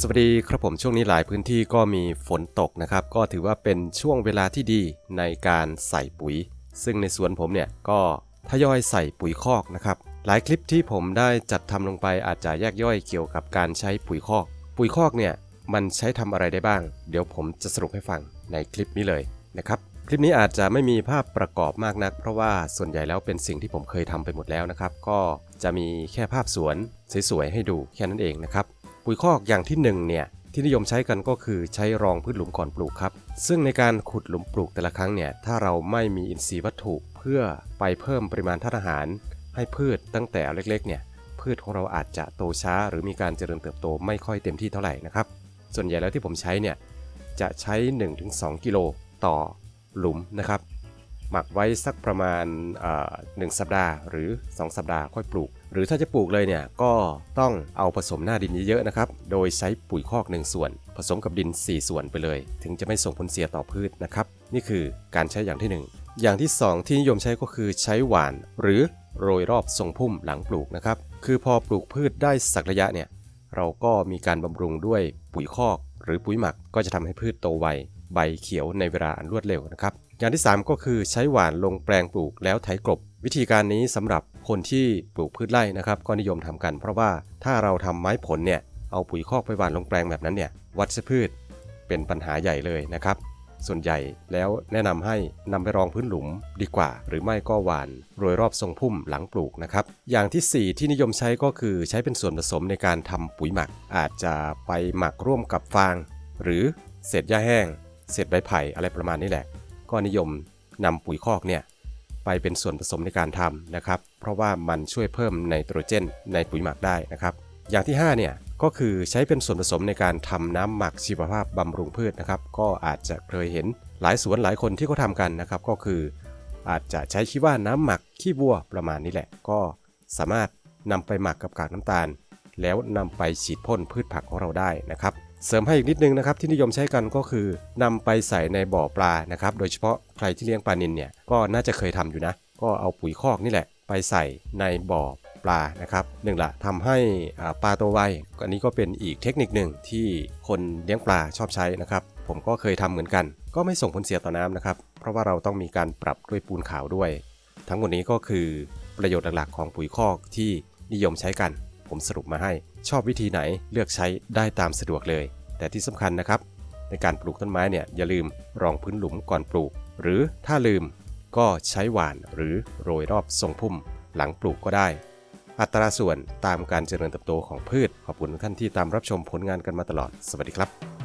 สวัสดีครับผมช่วงนี้หลายพื้นที่ก็มีฝนตกนะครับ ก็ถือว่าเป็นช่วงเวลาที่ดีในการใส่ปุ๋ย ซึ่งในสวนผมเนี่ยก็ทยอยใส่ปุ๋ยคอกนะครับ หลายคลิปที่ผมได้จัดทำลงไปอาจจะแยกย่อยเกี่ยวกับการใช้ปุ๋ยคอก ปุ๋ยคอกเนี่ยมันใช้ทำอะไรได้บ้าง เดี๋ยวผมจะสรุปให้ฟังในคลิปนี้เลยนะครับคลิปนี้อาจจะไม่มีภาพประกอบมากนัก เพราะว่าส่วนใหญ่แล้วเป็นสิ่งที่ผมเคยทำไปหมดแล้วนะครับ ก็จะมีแค่ภาพสวนสวยๆให้ดูแค่นั้นเองนะครับ ปุ๋ยคอกอย่างที่1เนี่ยที่นิยมใช้กันก็คือใช้รองพืชหลุมก่อนปลูกครับ ซึ่งในการขุดหลุมปลูกแต่ละครั้งเนี่ยถ้าเราไม่มีอินทรีย์วัตถุเพื่อไปเพิ่มปริมาณธาตุอาหาร ให้พืชตั้งแต่เล็กๆเนี่ยพืชของเราอาจจะโตช้า หรือมีการเจริญเติบโตไม่ค่อยเต็มที่เท่าไหร่นะครับส่วนใหญ่แล้วที่ผมใช้เนี่ยจะใช้ 1-2 กิโลต่อหลุมนะครับ หมักไว้สักประมาณหนึ่งสัปดาห์ หรือ 2 สัปดาห์ค่อยปลูก หรือถ้าจะปลูกเลยเนี่ยก็ต้องเอาผสมหน้าดินเยอะๆนะครับ โดยใช้ปุ๋ยคอก 1 ส่วน ผสมกับดิน 4 ส่วนไปเลย ถึงจะไม่ส่งผลเสียต่อพืชนะครับ นี่คือการใช้อย่างที่ 1 อย่างที่ 2 ที่นิยมใช้ก็คือใช้หวาน หรือโรยรอบทรงพุ่มหลังปลูกนะครับ คือพอปลูกพืชได้สักระยะเนี่ยเราก็มีการบำรุงด้วยปุ๋ยคอก หรือปุ๋ยหมักก็จะทำให้พืชโตไว ใบเขียวในเวลาอันรวดเร็วนะครับ อย่างที่ 3 ก็คือใช้หว่านลงแปลงปลูกแล้วไถกลบ วิธีการนี้สำหรับคนที่ปลูกพืชไร่นะครับก็นิยมทำกัน เพราะว่าถ้าเราทำไม้ผลเนี่ยเอาปุ๋ยคอกไปหว่านลงแปลงแบบนั้นเนี่ยวัชพืชเป็นปัญหาใหญ่เลยนะครับ ส่วนใหญ่แล้วแนะนำให้นำไปรองพื้นหลุมดีกว่า หรือไม่ก็หว่านโรยรอบทรงพุ่มหลังปลูกนะครับ อย่างที่ 4 ที่นิยมใช้ก็คือใช้เป็นส่วนผสมในการทำปุ๋ยหมัก อาจจะไปหมักร่วมกับฟาง หรือเศษหญ้าแห้ง เศษใบไผ่อะไรประมาณนี้แหละ ก็นิยมนำปุ๋ยคอกเนี่ยไปเป็นส่วนผสมในการทำนะครับ เพราะว่ามันช่วยเพิ่มไนโตรเจนในปุ๋ยหมักได้นะครับ อย่างที่5เนี่ยก็คือใช้เป็นส่วนผสมในการทำน้ำหมักชีวภาพบำรุงพืชนะครับ ก็อาจจะเคยเห็นหลายสวนหลายคนที่เขาทำกันนะครับ ก็คือ อาจจะใช้คิดว่าน้ำหมักขี้วัวประมาณนี้แหละ ก็สามารถนำไปหมักกับกากน้ำตาล แล้วนำไปฉีดพ่นพืชผักของเราได้นะครับ เสริมให้อีกนิดนึงนะครับที่นิยมใช้กันก็คือนำไปใส่ในบ่อปลานะครับโดยเฉพาะใครที่เลี้ยงปลานิลเนี่ยก็น่าจะเคยทำอยู่นะ ก็เอาปุ๋ยคอกนี่แหละ ไปใส่ในบ่อปลานะครับหนึ่งละทำให้อ่าปลาโตไวอันนี้ก็เป็นอีกเทคนิคหนึ่งที่คนเลี้ยงปลาชอบใช้นะครับ ผมก็เคยทำเหมือนกัน ก็ไม่ส่งผลเสียต่อน้ำนะครับ เพราะว่าเราต้องมีการปรับด้วยปูนขาวด้วย ทั้งหมดนี้ก็คือประโยชน์หลักๆของปุ๋ยคอกที่นิยมใช้กัน ผมสรุปมาให้ ชอบวิธีไหนเลือกใช้ได้ตามสะดวกเลย แต่ที่สำคัญนะครับ ในการปลูกต้นไม้เนี่ยอย่าลืมรองพื้นหลุมก่อนปลูก หรือถ้าลืมก็ใช้หว่านหรือโรยรอบทรงพุ่มหลังปลูกก็ได้ อัตราส่วนตามการเจริญเติบโตของพืช ขอบคุณทุกท่านที่ตามรับชมผลงานกันมาตลอด สวัสดีครับ